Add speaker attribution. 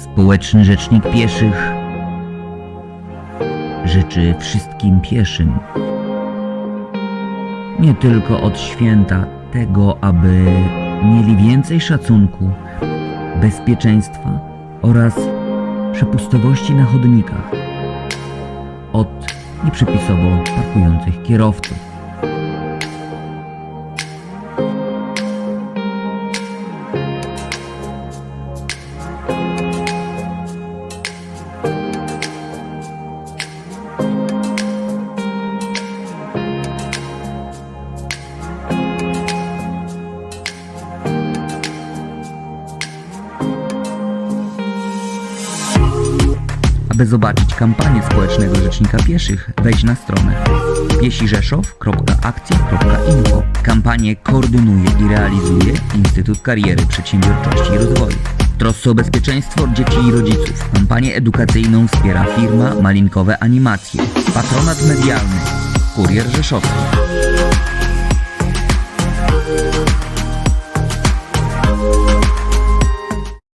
Speaker 1: Społeczny Rzecznik Pieszych życzy wszystkim pieszym nie tylko od święta tego, aby mieli więcej szacunku, bezpieczeństwa oraz przepustowości na chodnikach od nieprzypisowo parkujących kierowców. Aby zobaczyć kampanię społecznego Rzecznika Pieszych, wejdź na stronę piesirzeszów.akcja.info. Kampanię koordynuje i realizuje Instytut Kariery, Przedsiębiorczości i Rozwoju. W trosce o bezpieczeństwo dzieci i rodziców. Kampanię edukacyjną wspiera firma Malinkowe Animacje. Patronat medialny. Kurier Rzeszowski.